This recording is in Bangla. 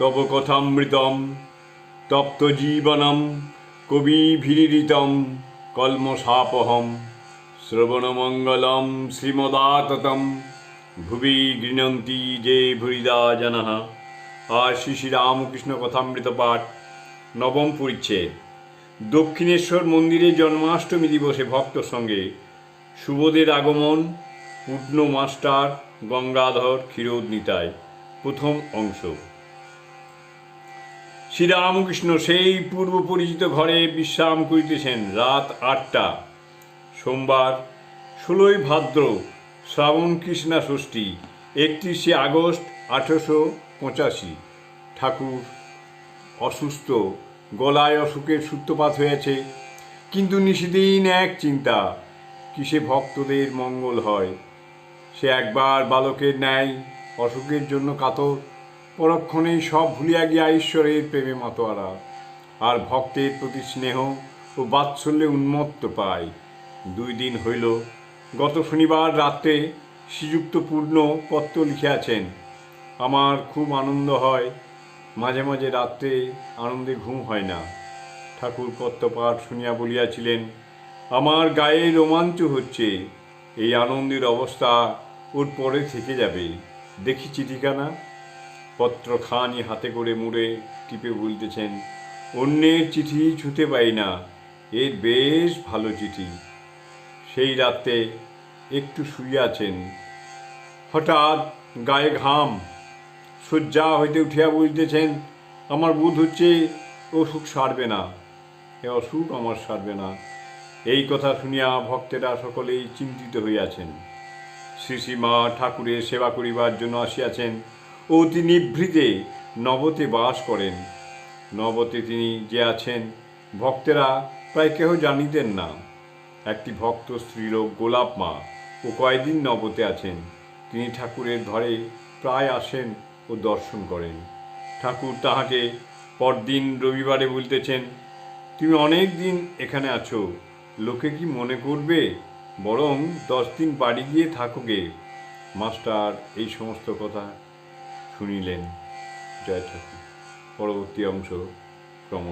তব কথামৃতম, তপ্ত জীবনম, কবি ভিরিতম কলমসাপহম শ্রবণমঙ্গলম শ্রীমদাততম। ভুবি গৃণন্তি যে ভুরিদা আর শ্রী শ্রী রামকৃষ্ণ কথামৃত পাঠ, নবম পরিচ্ছেদ। দক্ষিণেশ্বর মন্দিরে জন্মাষ্টমী দিবসে ভক্ত সঙ্গে শুভদের আগমন পূর্ণ মাস্টার, গঙ্গাধর, ক্ষীরোদ নিতায় প্রথম অংশ। শ্রীরামকৃষ্ণ সেই পূর্ব পরিচিত ঘরে বিশ্রাম করিতেছেন রাত আটটা। সোমবার, ষোলোই ভাদ্র, শ্রাবণ কৃষ্ণা ষষ্ঠী, একত্রিশে আগস্ট, আঠেরোশো পঁচাশি। ঠাকুর অসুস্থ, গলায় অসুখের সূত্রপাত হয়েছে, কিন্তু নিশিদিন এক চিন্তা, কিসে ভক্তদের মঙ্গল হয়? সে একবার বালকের ন্যায় অসুখের জন্য কাতর পরক্ষণেই সব ভুলিয়া গিয়া ঈশ্বরের প্রেমে মাতোয়ারা। আর ভক্তের প্রতি স্নেহ ও বাৎসল্যে উন্মত্ত পায়। দুই দিন হইল, গত শনিবার রাত্রে শ্রীযুক্ত পূর্ণ পত্র লিখিয়াছেন। আমার খুব আনন্দ হয়, মাঝে মাঝে রাত্রে আনন্দে ঘুম হয় না। ঠাকুর পত্রপাঠ শুনিয়া বলিয়াছিলেন, আমার গায়ে রোমাঞ্চ হচ্ছে, এই আনন্দের অবস্থা ওর পরে থেকে যাবে। দেখি চিঠিখানা পত্রখানি হাতে করে মুড়ে টিপে বলতেছেন, অন্যের চিঠি ছুতে পাই না, এর বেশ ভালো চিঠি। সেই রাতে একটু শুইয়াছেন হঠাৎ গায়ে ঘাম, শয্যা হইতে উঠিয়া বলতেছেন, আমার বোধ হচ্ছে অসুখ সারবে না। এ অসুখ আমার সারবে না। এই কথা শুনিয়া ভক্তেরা সকলেই চিন্তিত হইয়াছেন। শ্রী শ্রীমা ঠাকুরের সেবা করিবার জন্য আসিয়াছেন। তিনি নিভৃতে নবতে বাস করেন। নবতে তিনি যে আছেন, ভক্তেরা প্রায় কেহ জানিতেন না। একটি ভক্ত স্ত্রীলোক গোলাপ মা ও কয়েকদিন নবতে আছেন। তিনি ঠাকুরের ঘরে প্রায় আসেন ও দর্শন করেন। ঠাকুর তাহাকে পরদিন রবিবারে বলতেছেন, তুমি অনেক দিন এখানে আছো, লোকে কি মনে করবে? বরং দশ দিন বাড়ি গিয়ে থাকোগে মাস্টার, এই সমস্ত কথা শুনিলেন জয় ঠাকুর পরবর্তী অংশ ক্রম